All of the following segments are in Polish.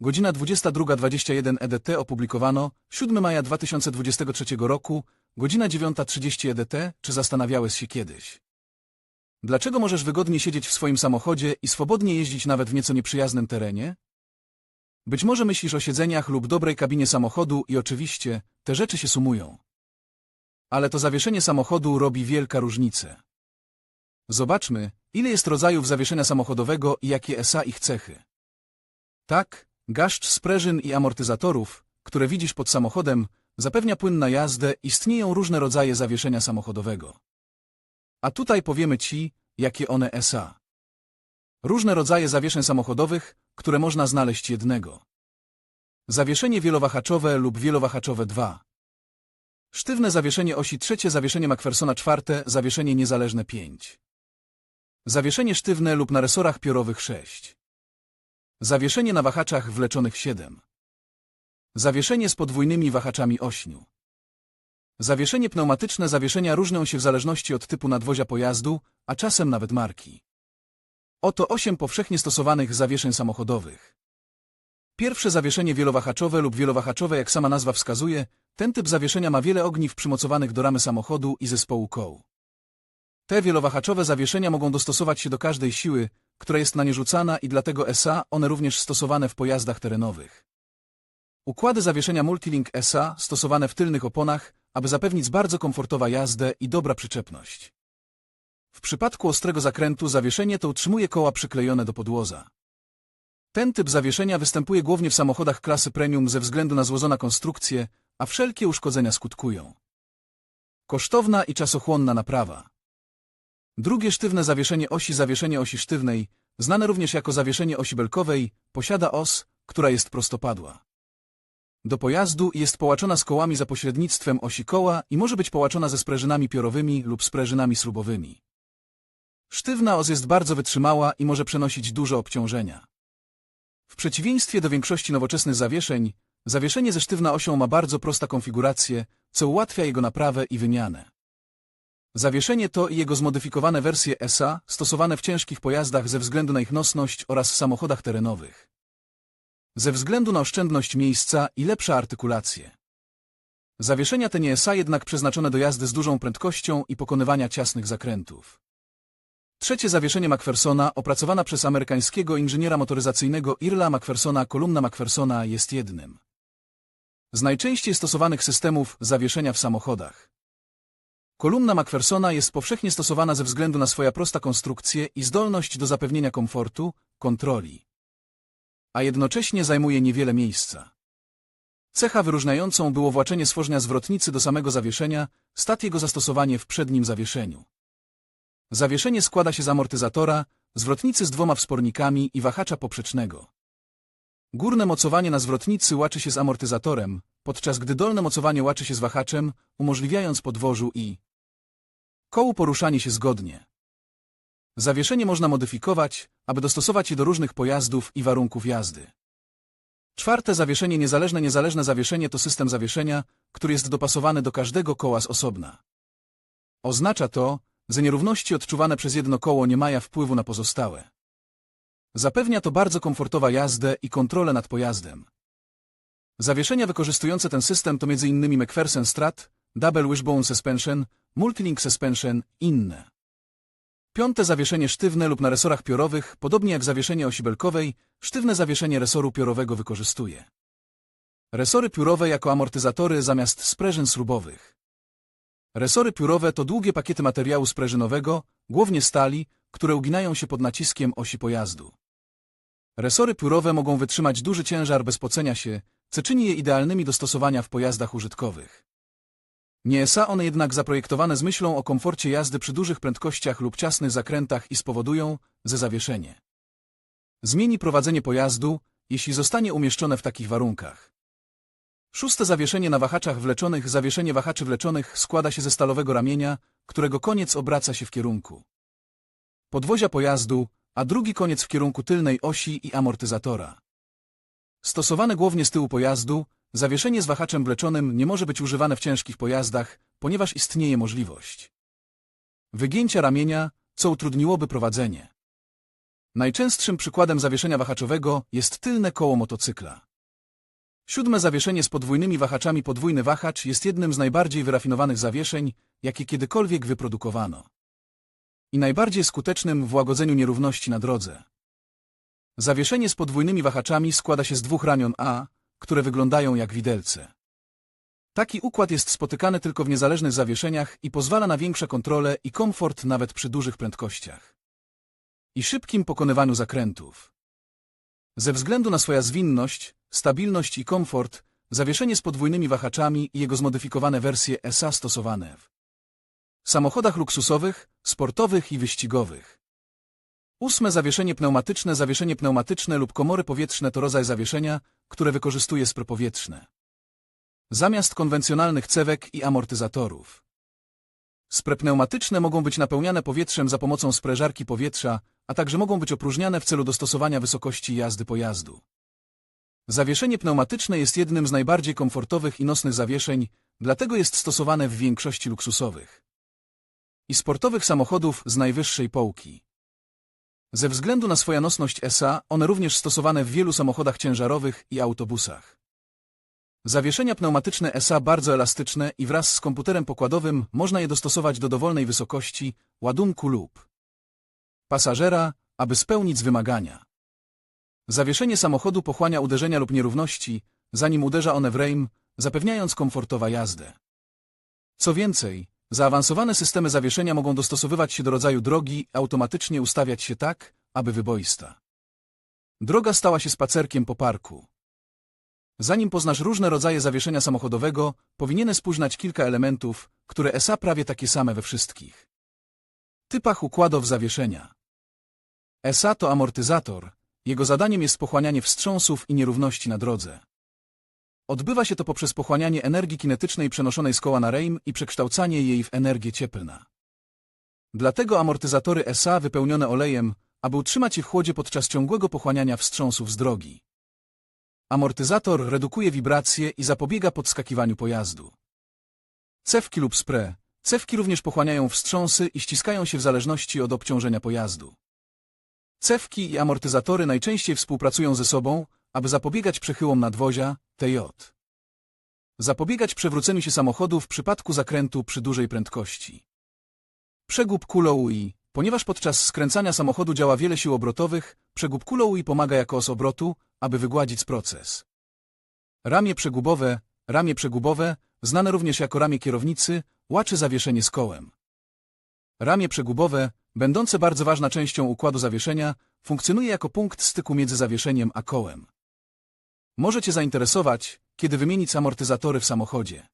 godzina 22.21 EDT opublikowano, 7 maja 2023 roku, godzina 9.30 EDT, czy zastanawiałeś się kiedyś? Dlaczego możesz wygodnie siedzieć w swoim samochodzie i swobodnie jeździć nawet w nieco nieprzyjaznym terenie? Być może myślisz o siedzeniach lub dobrej kabinie samochodu i oczywiście, te rzeczy się sumują. Ale to zawieszenie samochodu robi wielka różnicę. Zobaczmy, ile jest rodzajów zawieszenia samochodowego i jakie SA ich cechy. Tak, gaszcz sprężyn i amortyzatorów, które widzisz pod samochodem, zapewnia płyn na jazdę, istnieją różne rodzaje zawieszenia samochodowego. A tutaj powiemy Ci, jakie one SA. Różne rodzaje zawieszeń samochodowych, które można znaleźć jednego. Zawieszenie wielowahaczowe lub wielowahaczowe 2. Sztywne zawieszenie osi trzecie, zawieszenie McPhersona czwarte, zawieszenie niezależne 5. Zawieszenie sztywne lub na resorach piorowych 6. Zawieszenie na wahaczach wleczonych 7. Zawieszenie z podwójnymi wahaczami 8. Zawieszenie pneumatyczne zawieszenia różnią się w zależności od typu nadwozia pojazdu, a czasem nawet marki. Oto 8 powszechnie stosowanych zawieszeń samochodowych. Pierwsze zawieszenie wielowahaczowe lub wielowahaczowe, jak sama nazwa wskazuje, ten typ zawieszenia ma wiele ogniw przymocowanych do ramy samochodu i zespołu koł. Te wielowahaczowe zawieszenia mogą dostosować się do każdej siły, która jest na nie rzucana i dlatego SA one również stosowane w pojazdach terenowych. Układy zawieszenia Multilink SA stosowane w tylnych oponach, aby zapewnić bardzo komfortowa jazdę i dobra przyczepność. W przypadku ostrego zakrętu zawieszenie to utrzymuje koła przyklejone do podłoza. Ten typ zawieszenia występuje głównie w samochodach klasy premium ze względu na złożona konstrukcję, a wszelkie uszkodzenia skutkują. Kosztowna i czasochłonna naprawa. Drugie sztywne zawieszenie osi zawieszenie osi sztywnej, znane również jako zawieszenie osi belkowej, posiada os, która jest prostopadła. Do pojazdu jest połaczona z kołami za pośrednictwem osi koła i może być połaczona ze sprężynami piorowymi lub sprężynami śrubowymi. Sztywna os jest bardzo wytrzymała i może przenosić dużo obciążenia. W przeciwieństwie do większości nowoczesnych zawieszeń, zawieszenie ze sztywna osią ma bardzo prosta konfigurację, co ułatwia jego naprawę i wymianę. Zawieszenie to i jego zmodyfikowane wersje SA, stosowane w ciężkich pojazdach ze względu na ich nosność oraz samochodach terenowych. Ze względu na oszczędność miejsca i lepsze artykulacje. Zawieszenia te nie SA jednak przeznaczone do jazdy z dużą prędkością i pokonywania ciasnych zakrętów. Trzecie zawieszenie McPhersona, opracowana przez amerykańskiego inżyniera motoryzacyjnego Irla McPhersona kolumna McPhersona jest jednym z najczęściej stosowanych systemów zawieszenia w samochodach. Kolumna McPhersona jest powszechnie stosowana ze względu na swoją prosta konstrukcję i zdolność do zapewnienia komfortu, kontroli. A jednocześnie zajmuje niewiele miejsca. Cecha wyróżniającą było właczenie stworzenia zwrotnicy do samego zawieszenia, stat jego zastosowanie w przednim zawieszeniu. Zawieszenie składa się z amortyzatora, zwrotnicy z dwoma wspornikami i wahacza poprzecznego. Górne mocowanie na zwrotnicy łaczy się z amortyzatorem, podczas gdy dolne mocowanie łaczy się z wahaczem, umożliwiając podwożu i kołu poruszanie się zgodnie. Zawieszenie można modyfikować, aby dostosować je do różnych pojazdów i warunków jazdy. Czwarte zawieszenie niezależne Niezależne zawieszenie to system zawieszenia, który jest dopasowany do każdego koła z osobna. Oznacza to, że nierówności odczuwane przez jedno koło nie mają wpływu na pozostałe. Zapewnia to bardzo komfortowa jazdę i kontrolę nad pojazdem. Zawieszenia wykorzystujące ten system to m.in. McPherson Strat, Double Wishbone Suspension, Multilink Suspension, inne. Piąte zawieszenie sztywne lub na resorach piorowych, podobnie jak zawieszenie osi belkowej, sztywne zawieszenie resoru piorowego wykorzystuje. Resory piórowe jako amortyzatory zamiast sprężyn śrubowych. Resory piórowe to długie pakiety materiału sprężynowego, głównie stali, które uginają się pod naciskiem osi pojazdu. Resory piórowe mogą wytrzymać duży ciężar bez pocenia się, co czyni je idealnymi do stosowania w pojazdach użytkowych. Nie są one jednak zaprojektowane z myślą o komforcie jazdy przy dużych prędkościach lub ciasnych zakrętach i spowodują, że zawieszenie zmieni prowadzenie pojazdu, jeśli zostanie umieszczone w takich warunkach. Szóste zawieszenie na wahaczach wleczonych. Zawieszenie wahaczy wleczonych składa się ze stalowego ramienia, którego koniec obraca się w kierunku podwozia pojazdu, a drugi koniec w kierunku tylnej osi i amortyzatora. Stosowane głównie z tyłu pojazdu, zawieszenie z wahaczem wleczonym nie może być używane w ciężkich pojazdach, ponieważ istnieje możliwość wygięcia ramienia, co utrudniłoby prowadzenie. Najczęstszym przykładem zawieszenia wahaczowego jest tylne koło motocykla. Siódme zawieszenie z podwójnymi wahaczami Podwójny wahacz jest jednym z najbardziej wyrafinowanych zawieszeń, jakie kiedykolwiek wyprodukowano. I najbardziej skutecznym w łagodzeniu nierówności na drodze. Zawieszenie z podwójnymi wahaczami składa się z dwóch ramion A, które wyglądają jak widelce. Taki układ jest spotykany tylko w niezależnych zawieszeniach i pozwala na większe kontrolę i komfort nawet przy dużych prędkościach. I szybkim pokonywaniu zakrętów. Ze względu na swoją zwinność, stabilność i komfort, zawieszenie z podwójnymi wahaczami i jego zmodyfikowane wersje SA stosowane w samochodach luksusowych, sportowych i wyścigowych. Ósme zawieszenie pneumatyczne Zawieszenie pneumatyczne lub komory powietrzne to rodzaj zawieszenia, które wykorzystuje spry powietrzne. Zamiast konwencjonalnych cewek i amortyzatorów. Spre pneumatyczne mogą być napełniane powietrzem za pomocą sprężarki powietrza, a także mogą być opróżniane w celu dostosowania wysokości jazdy pojazdu. Zawieszenie pneumatyczne jest jednym z najbardziej komfortowych i nosnych zawieszeń, dlatego jest stosowane w większości luksusowych i sportowych samochodów z najwyższej półki. Ze względu na swoją nosność SA, one również stosowane w wielu samochodach ciężarowych i autobusach. Zawieszenia pneumatyczne SA bardzo elastyczne i wraz z komputerem pokładowym można je dostosować do dowolnej wysokości, ładunku lub pasażera, aby spełnić wymagania. Zawieszenie samochodu pochłania uderzenia lub nierówności, zanim uderza one w rejm, zapewniając komfortowa jazdę. Co więcej, zaawansowane systemy zawieszenia mogą dostosowywać się do rodzaju drogi i automatycznie ustawiać się tak, aby wyboista. Droga stała się spacerkiem po parku. Zanim poznasz różne rodzaje zawieszenia samochodowego, powinieneś poznać kilka elementów, które ESA prawie takie same we wszystkich typach układów zawieszenia. ESA to amortyzator, jego zadaniem jest pochłanianie wstrząsów i nierówności na drodze. Odbywa się to poprzez pochłanianie energii kinetycznej przenoszonej z koła na rejm i przekształcanie jej w energię cieplną. Dlatego amortyzatory SA wypełnione olejem, aby utrzymać je w chłodzie podczas ciągłego pochłaniania wstrząsów z drogi. Amortyzator redukuje wibracje i zapobiega podskakiwaniu pojazdu. Cewki lub spre. Cewki również pochłaniają wstrząsy i ściskają się w zależności od obciążenia pojazdu. Cewki i amortyzatory najczęściej współpracują ze sobą, aby zapobiegać przechyłom nadwozia, TJ. Zapobiegać przewróceniu się samochodu w przypadku zakrętu przy dużej prędkości. Przegub kuloui. Ponieważ podczas skręcania samochodu działa wiele sił obrotowych, przegub kuloui pomaga jako os obrotu, aby wygładzić proces. Ramię przegubowe, ramię przegubowe, znane również jako ramię kierownicy, łaczy zawieszenie z kołem. Ramię przegubowe, będące bardzo ważną częścią układu zawieszenia, funkcjonuje jako punkt styku między zawieszeniem a kołem. Może Cię zainteresować, kiedy wymienić amortyzatory w samochodzie.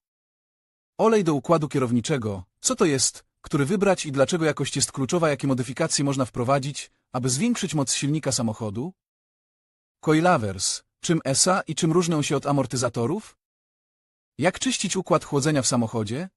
Olej do układu kierowniczego, co to jest, który wybrać i dlaczego jakość jest kluczowa, jakie modyfikacje można wprowadzić, aby zwiększyć moc silnika samochodu? Coilovers, czym ESA i czym różnią się od amortyzatorów? Jak czyścić układ chłodzenia w samochodzie?